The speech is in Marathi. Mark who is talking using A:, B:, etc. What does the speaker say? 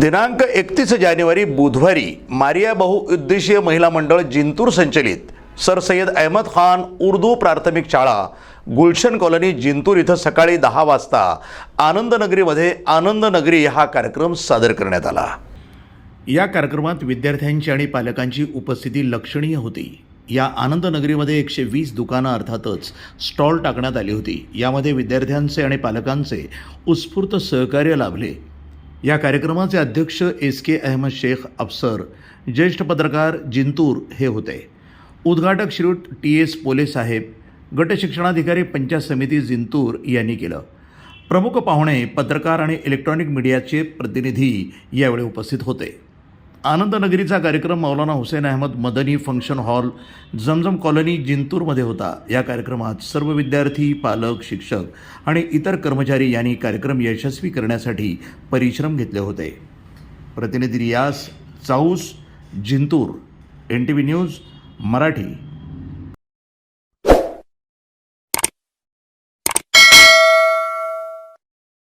A: दिनांक एकतीस जानेवारी बुधवारी मारिया बहुउद्देशीय महिला मंडळ जिंतूर संचलित. सर सय्यद अहमद खान उर्दू प्राथमिक शाळा गुलशन कॉलनी जिंतूर इथं सकाळी दहा वाजता आनंदनगरीमध्ये आनंदनगरी हा कार्यक्रम सादर करण्यात आला. या कार्यक्रमात विद्यार्थ्यांची आणि पालकांची उपस्थिती लक्षणीय होती. या आनंदनगरीमध्ये एकशे वीस दुकानं अर्थातच स्टॉल टाकण्यात आली होती. यामध्ये विद्यार्थ्यांचे आणि पालकांचे उत्स्फूर्त सहकार्य लाभले. या कार्यक्रमाचे अध्यक्ष एस के अहमद शेख अफसर ज्येष्ठ पत्रकार जिंतूर हे होते. उद्घाटक श्रीयुत टी एस पोले साहेब गट शिक्षणाधिकारी पंचायत समिती जिंतूर यांनी केलं. प्रमुख पाहुणे पत्रकार आणि इलेक्ट्रॉनिक मीडियाचे प्रतिनिधी यावेळी उपस्थित होते. आनंदनगरीचा कार्यक्रम Maulana Husain Ahmad Madani function hall Zamzam colony जिंतूरमध्ये होता. या कार्यक्रमात सर्व विद्यार्थी पालक शिक्षक आणि इतर कर्मचारी यांनी कार्यक्रम यशस्वी करण्यासाठी परिश्रम घेतले होते. प्रतिनिधी Riyas Chaus Jintur N T V news Marathi.